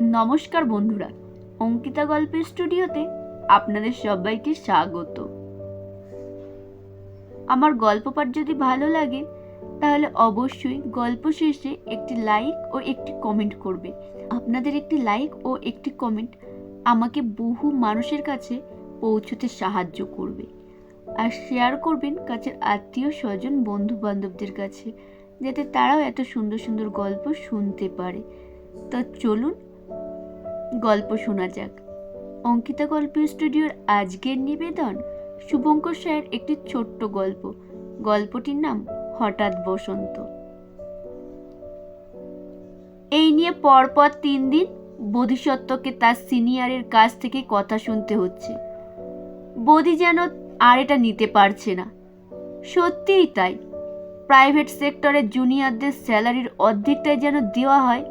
নমস্কার বন্ধুরা, অঙ্কিতা গল্পের স্টুডিওতে আপনাদের সবাইকে স্বাগত। আমার গল্প পাঠ যদি ভালো লাগে, তাহলে অবশ্যই গল্প শেষে একটি লাইক ও একটি কমেন্ট করবে। আপনাদের একটি লাইক ও একটি কমেন্ট আমাকে বহু মানুষের কাছে পৌঁছতে সাহায্য করবে। আর শেয়ার করবেন কাছের আত্মীয় স্বজন বন্ধু বান্ধবদের কাছে, যাতে তারাও এত সুন্দর সুন্দর গল্প শুনতে পারে। তা চলুন গল্প শোনা যাক। অঙ্কিতা গল্প স্টুডিওর আজকের নিবেদন শুভঙ্কর স্যার একটি ছোট্ট গল্প। গল্পটির নাম হঠাৎ বসন্ত। এই নিয়ে পরপর তিন দিন বোধিসত্ত্বকে তার সিনিয়রের কাছ থেকে কথা শুনতে হচ্ছে। বোধি যেন আর এটা নিতে পারছে না। সত্যিই তাই। প্রাইভেট সেক্টরে জুনিয়রদের স্যালারির অর্ধেকটাই যেন দেওয়া হয়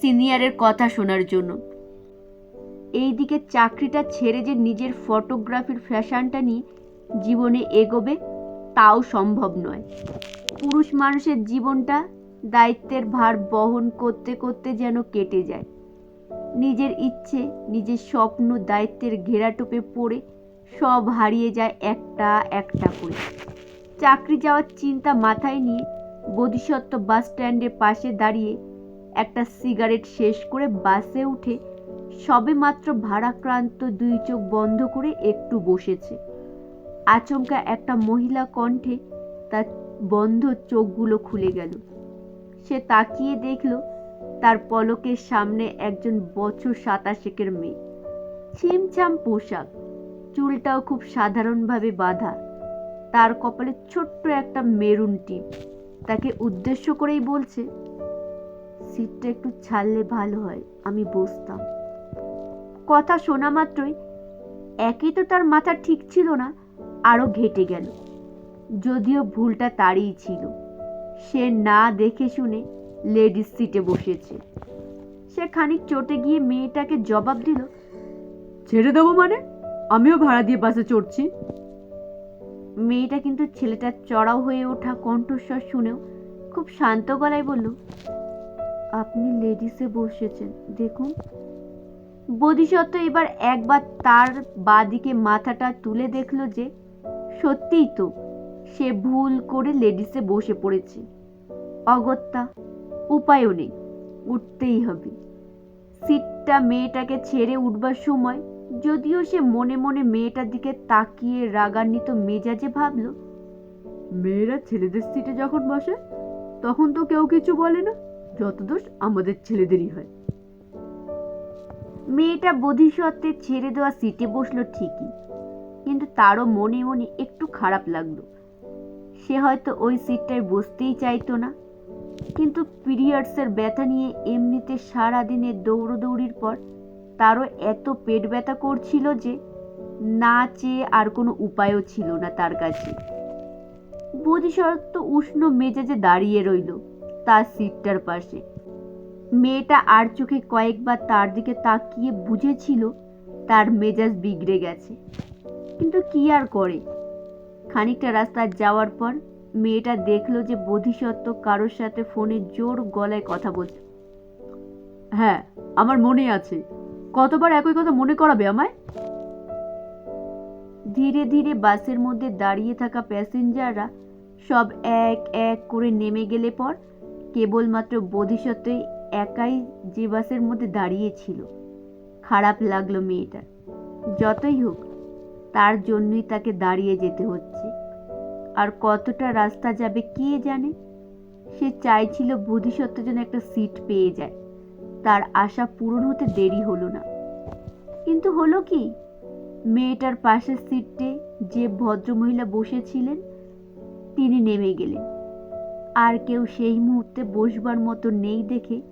সিনিয়রের কথা শোনার জন্য। এইদিকে চাকরিটা ছেড়ে যে নিজের ফটোগ্রাফির ফ্যাশনটা নিয়ে জীবনে এগোবে, তাও সম্ভব নয়। পুরুষ মানুষের জীবনটা দায়িত্বের ভার বহন করতে করতে যেন কেটে যায়। নিজের ইচ্ছে, নিজের স্বপ্ন দায়িত্বের ঘেরাটোপে পড়ে সব হারিয়ে যায় একটা একটা করে। চাকরি যাওয়ার চিন্তা মাথায় নিয়ে বোধিসত্ত্ব বাস স্ট্যান্ডের পাশে দাঁড়িয়ে একটা সিগারেট শেষ করে বাসে উঠে সবে মাত্র ভারাক্রান্ত দুই চোখ বন্ধ করে একটু বসেছে। আচমকা একটা মহিলা কণ্ঠে তার বন্ধ চোখগুলো খুলে গেল। সে তাকিয়ে দেখল তার পলকের সামনে একজন বছর সাতাশেকের মেয়ে। ছিমছাম পোশাক, চুলটাও খুব সাধারণভাবে বাঁধা। তার কপালে ছোট্ট একটা মেরুন টিপ। তাকে উদ্দেশ্য করেই বলছে, সিটটা একটু ছাড়লে ভালো হয়, আমি বসতাম। কথা শোনা মাত্রই একই তো তার মাথা ঠিক ছিল না আরও ঘেটে গেল। যদিও ভুলটা তারই ছিল সে না দেখে শুনে লেডিস সিটে বসেছে। সে খানিক চটে গিয়ে মেয়েটাকে জবাব দিল ছেড়ে দেবো মানে? আমিও ভাড়া দিয়ে বাসে চড়ছি। মেয়েটা কিন্তু ছেলেটার চড়াও হয়ে ওঠা কণ্ঠস্বর শুনেও খুব শান্ত গলায় বলল আপনি লেডিসে বসেছেন দেখুন। বোধিসত্ত্ব এবার একবার তার বাদিকে মাথাটা তুলে দেখল যে, সত্যিই তো সে ভুল করে লেডিসে বসে পড়েছে। অগত্যা উপায়ও নেই, উঠতেই হবে। সিটটা মেয়েটাকে ছেড়ে উঠবার সময় যদিও সে মনে মনে মেয়েটার দিকে তাকিয়ে রাগান্বিত মেজাজে ভাবল, মেয়েরা ছেলেদের সিটে যখন বসে, তখন তো কেউ কিছু বলে না, যত দোষ আমাদের ছেলেদেরই হয়। মেয়েটা বোধিসত্ত্বে ছেড়ে দেওয়া সিটে বসল ঠিকই, কিন্তু তারও মনে মনে একটু খারাপ লাগল। সে হয়তো ওই সিটটায় বসতেই চাইতো না। কিন্তু পিরিয়ডসের ব্যথা নিয়ে এমনিতে সারা দিনের দৌড়দৌড়ির পর তারও এত পেট ব্যথা করছিল যে না চেয়ে আর কোনো উপায়ও ছিল না তার কাছে। বোধিসত্ত্ব উষ্ণ মেজাজে দাঁড়িয়ে রইল তার সিটটার পাশে। মেয়েটা আর চোখে কয়েকবার তার দিকে তাকিয়ে বুঝেছিল তার মেজাজ বিগড়ে গেছে। কিন্তু কি আর করে? খানিকটা রাস্তা যাওয়ার পর মেয়েটা দেখল যে বোধিসত্ত্ব কারোর সাথে ফোনে জোর গলায় কথা বলছে। হ্যাঁ আমার মনে আছে। কতবার একই কথা মনে করাবে আমায়? ধীরে ধীরে বাসের মধ্যে দাঁড়িয়ে থাকা প্যাসেঞ্জাররা সব এক এক করে নেমে গেলে পর কেবলমাত্র বোধিসত্ত্বই একাই যে বাসের মধ্যে দাঁড়িয়েছিল খারাপ লাগল মেয়েটার। যতই হোক, তার জন্যই তাকে দাঁড়িয়ে যেতে হচ্ছে। আর কতটা রাস্তা যাবে কে জানে? সে চাইছিল বোধিসত্ত্ব যেন একটা সিট পেয়ে যায়। তার আশা পূরণ হতে দেরি হলো না। কিন্তু হলো কি? মেয়েটার পাশের সিটে যে ভদ্রমহিলা বসেছিলেন, তিনি নেমে গেলেন। আর কেউ সেই মুহূর্তে বসবার মতো নেই দেখে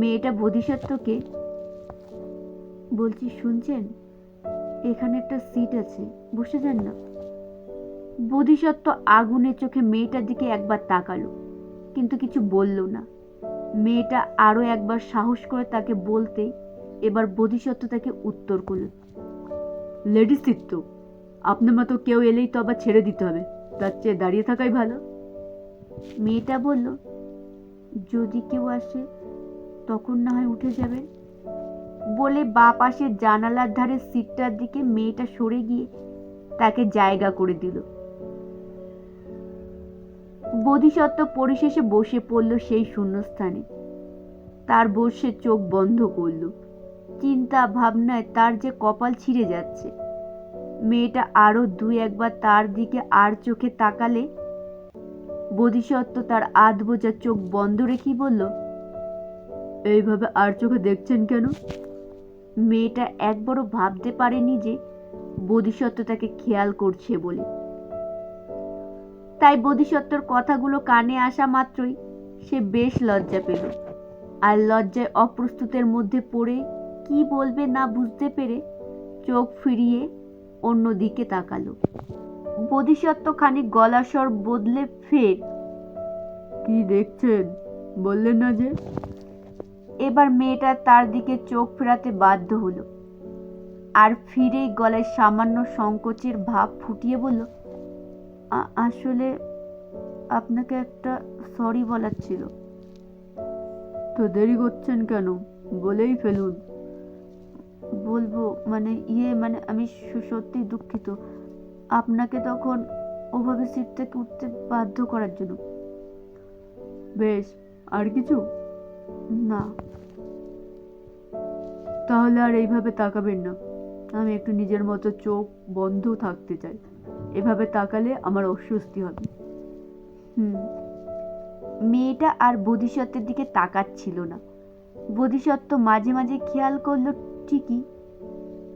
মেয়েটা বোধিসত্ত্বকে বলছি, শুনছেন? এখানে একটা সিট আছে, বসে যান না। বোধিসত্ত্ব আগুনের চোখে মেয়েটার দিকে একবার তাকালো, কিন্তু কিছু বলল না। মেয়েটা আরও একবার সাহস করে তাকে বলতেই এবার বোধিসত্ত্ব তাকে উত্তর করল লেডিস সিট তো, আপনার মতো কেউ এলেই তো আবার ছেড়ে দিতে হবে, তার চেয়ে দাঁড়িয়ে থাকাই ভালো। মেয়েটা বলল, যদি কেউ আসে তখন না হয় উঠে যাবে। বলে বা পাশের জানালার ধারে সিটটার দিকে মেয়েটা সরে গিয়ে তাকে জায়গা করে দিল। বোধিসত্ত্ব পরিশেষে বসে পড়ল সেই শূন্যস্থানে। তার বসে চোখ বন্ধ করল। চিন্তা ভাবনায় তার যে কপাল ছিঁড়ে যাচ্ছে। মেয়েটা আরও দুই একবার তার দিকে আর চোখে তাকালে বোধিসত্ত্ব তার আধ বোঝা চোখ বন্ধ রেখেই বলল এইভাবে আর চোখে দেখছেন কেন? মেয়েটা একবারও ভাবতে পারেনি যে বোধিসত্ত্ব তাকে খেয়াল করছে বলে। তাই বোধিসত্ত্বর কথাগুলো কানে আসা মাত্রই সে বেশ লজ্জা পেল। আর লজ্জায় অপ্রস্তুতের মধ্যে পড়ে কি বলবে না বুঝতে পেরে চোখ ফিরিয়ে অন্য দিকে তাকালো। বোধিসত্ত্ব খানিক গলা স্বর বদলে ফের, কি দেখছেন? বললেন না যে এবার মেয়েটা তার দিকে চোখ ফেরাতে বাধ্য হলো। আর ফিরেই গলায় সামান্য সংকোচের ভাব ফুটিয়ে বলল আসলে আপনাকে একটা সরি বলার ছিল। তো দেরি করছেন কেন? বলেই ফেলুন। বলব মানে ইয়ে মানে আমি সত্যি দুঃখিত। আপনাকে তখন ওভাবে সিট থেকে উঠতে বাধ্য করার জন্য। বেশ আর কিছু? না। তাহলে আর এইভাবে তাকাবেন না। আমি একটু নিজের মতো চোখ বন্ধ থাকতে চাই। এভাবে তাকালে আমার অস্বস্তি হবে। হুম। মেয়েটা আর বোধিসত্ত্বের দিকে তাকাচ্ছিল না। বোধিসত্ত্ব মাঝে মাঝে খেয়াল করল ঠিকই,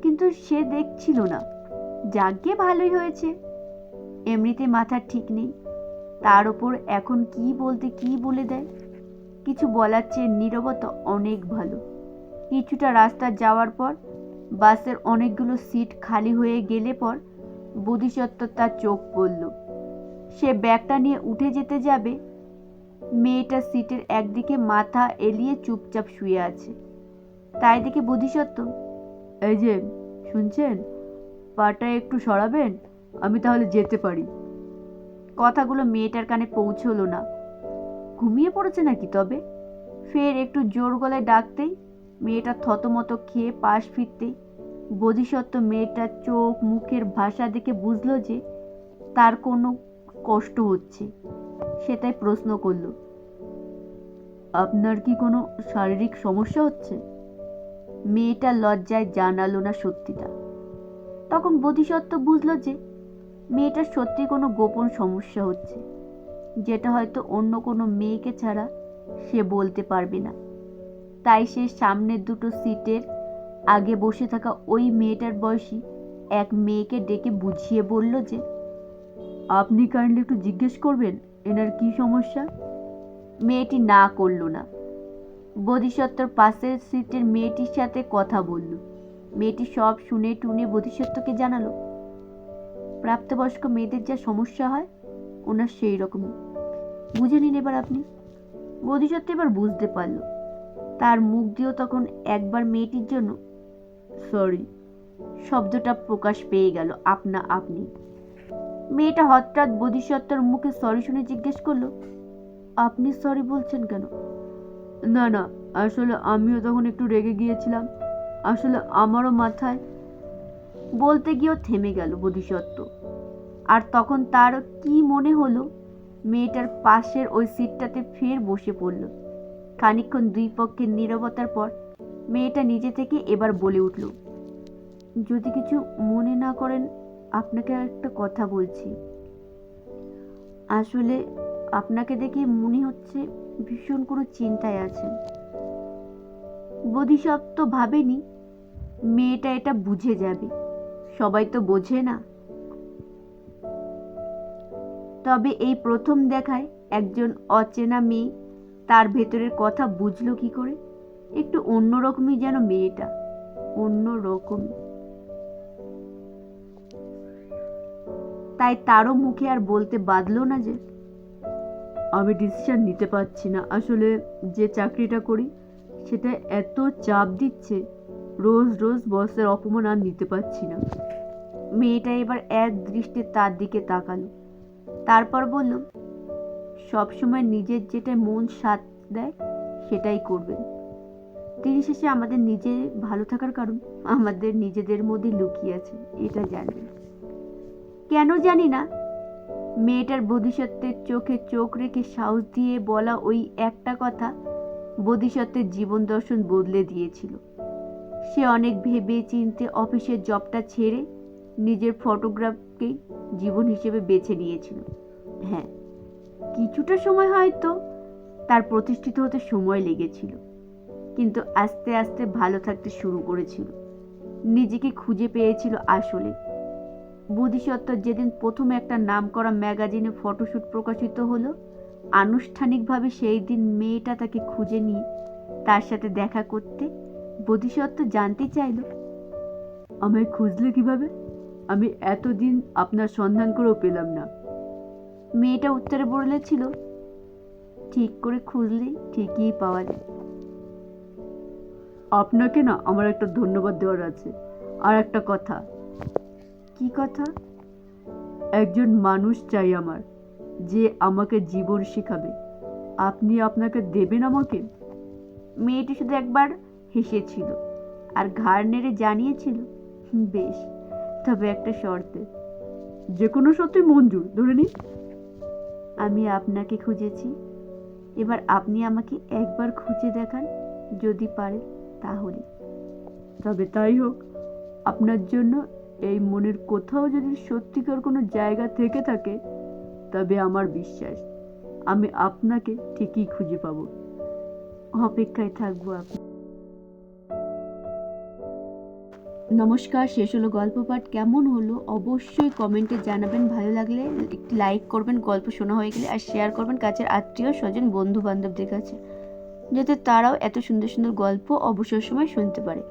কিন্তু সে দেখছিল না। যাকে ভালোই হয়েছে। এমনিতে মাথা ঠিক নেই। তার ওপর এখন কি বলতে কি বলে দেয়? কিছু বলার চেয়ে নীরবতা অনেক ভালো। কিছুটা রাস্তা যাওয়ার পর, বাসের অনেকগুলো সিট খালি হয়ে গেলে পর বোধিসত্ত্ব তার চোখ পড়ল। সে ব্যাগটা নিয়ে উঠে যেতে যাবে, মেয়েটা সিটের একদিকে মাথা এলিয়ে চুপচাপ শুয়ে আছে। তাই দেখে বোধিসত্ত্ব, এই যে, শুনছেন? পাটা একটু সরাবেন? আমি তাহলে যেতে পারি। কথাগুলো মেয়েটার কানে পৌঁছলো না। ঘুমিয়ে পড়েছে নাকি তবে? ফের একটু জোর গলায় ডাকতেই মেয়েটা থতমত খেয়ে পাশ ফিরতেই বোধিসত্ত্ব মেয়েটার চোখ মুখের ভাষা দেখে বুঝলো যে তার কোনো কষ্ট হচ্ছে। সে তাই প্রশ্ন করল, আপনার কি কোনো শারীরিক সমস্যা হচ্ছে? মেয়েটা লজ্জায় জানালো না সত্যিটা। তখন বোধিসত্ত্ব বুঝলো যে মেয়েটার সত্যি কোনো গোপন সমস্যা হচ্ছে। যেটা হয়তো অন্য কোনো মেয়েকে ছাড়া সে বলতে পারবে না। তাই সে সামনের দুটো সিটের আগে বসে থাকা ওই মেয়েটার বয়সী এক মেয়েকে ডেকে বুঝিয়ে বলল যে, আপনি কাইন্ডলি একটু জিজ্ঞেস করবেন, এনার কি সমস্যা? মেয়েটি না করল না। বোধিসত্ত্বর পাশের সিটের মেয়েটির সাথে কথা বলল। মেয়েটি সব শুনে টুনে বোধিসত্ত্বকে জানালো, প্রাপ্তবয়স্ক মেয়েদের যা সমস্যা হয়, ওনার সেই রকমই। বুঝে নিন এবার আপনি। বোধিসত্ত্ব এবার বুঝতে পারল। তার মুখ দিয়েও তখন একবার মেয়েটির জন্য, সরি, শব্দটা প্রকাশ পেয়ে গেল, আপনা আপনি। মেয়েটা হঠাৎ বোধিসত্ত্বর মুখে সরি শুনে জিজ্ঞেস করল, আপনি সরি বলছেন কেন? না না, আসলে আমিও তখন একটু রেগে গিয়েছিলাম। আসলে আমারও মাথায় বলতে গিয়েও থেমে গেল বোধিসত্ত্ব আর তখন তার কি মনে হলো মেয়েটার পাশের ওই সিটটাতে ফের বসে পড়ল। খানিকক্ষণ দুই পক্ষের নীরবতার পর মেয়েটা নিজে থেকে এবার বলে উঠল, যদি কিছু মনে না করেন, আপনাকে একটা কথা বলছি। আসলে আপনাকে দেখে মনে হচ্ছে ভীষণ কোনো চিন্তায় আছেন। বোধিসত্ত্ব ভাবেনি, মেয়েটা এটা বুঝে যাবে। সবাই তো বোঝে না তবে এই প্রথম দেখায় একজন অচেনা মেয়ে। তার ভেতরের কথা বুঝলো কি করে? একটু অন্যরকমই যেন মেয়েটা। অন্য রকম তাই তারও মুখে আর বলতে বাদলো না যে, আমি ডিসিশন নিতে পারছি না। আসলে যে চাকরিটা করি, সেটা এত চাপ দিচ্ছে, রোজ রোজ বসের অপমান আর নিতে পারছি না। মেয়েটা এবার এক দৃষ্টে তার দিকে তাকালো। তারপর বলল সবসময় নিজের যেটা মন সাথ দেয়, সেটাই করবেন। দিন শেষে আমাদের নিজের ভালো থাকার কারণ আমাদের নিজেদের মধ্যে লুকিয়ে আছে, এটা জানবেন। কেন জানি না, মেয়েটার বোধিসত্ত্বের চোখে চোখ রেখে সাহস দিয়ে বলা ওই একটা কথা বোধিসত্ত্বের জীবন দর্শন বদলে দিয়েছিল। সে অনেক ভেবে চিনতে অফিসের জবটা ছেড়ে নিজের ফটোগ্রাফকেই জীবন হিসেবে বেছে নিয়েছিল। হ্যাঁ কিছুটা সময় হয়তো তার প্রতিষ্ঠিত হতে সময় লেগেছিল, কিন্তু আস্তে আস্তে ভালো থাকতে শুরু করেছিল। নিজেকে খুঁজে পেয়েছিল আসলে। বোধিসত্ত্ব যেদিন প্রথম একটা নাম করা ম্যাগাজিনে ফটোশ্যুট প্রকাশিত হলো, আনুষ্ঠানিকভাবে সেই দিন মেয়েটা তাকে খুঁজে নিয়ে তার সাথে দেখা করতে বোধিসত্ত্ব জানতে চাইল, আমায় খুঁজলে কীভাবে? আমি এতদিন আপনার সন্ধান করেও পেলাম না। মেয়েটা উত্তরে বলেছিল ঠিক করে খুঁজলেই ঠিকই পাওয়া যায়। আপনাকে না আমার একটা ধন্যবাদ দেওয়ার আছে। আর একটা কথা। কি কথা? একজন মানুষ চাই আমার, যে আমাকে জীবন শেখাবে। আপনি আপনাকে দেবেন আমাকে? মেয়েটি শুধু একবার হেসেছিল আর ঘাড় নেড়ে জানিয়েছিল, বেশ তবে একটা শর্তে। যে কোনো সত্যি মঞ্জুর, ধরে নিন। আমি আপনাকে খুঁজেছি। এবার আপনি আমাকে একবার খুঁজে দেখান, যদি পারেন তাহলে। তবে তাই হোক, আপনার জন্য এই মনের কোথাও যদি সত্যিকার কোনো জায়গা থেকে থাকে, তবে আমার বিশ্বাস, আমি আপনাকে ঠিকই খুঁজে পাবো। অপেক্ষায় থাকব আপনি। নমস্কার, শেষ হলো গল্প পাঠ। কেমন হলো? অবশ্যই কমেন্টে জানাবেন। ভালো লাগলে একটি লাইক করবেন, গল্প শোনা হয়ে গেলে, আর শেয়ার করবেন কাছের আত্মীয়, স্বজন বন্ধু বান্ধবদের কাছে। যাতে তারাও এত সুন্দর সুন্দর গল্প অবসর সময় শুনতে পারে।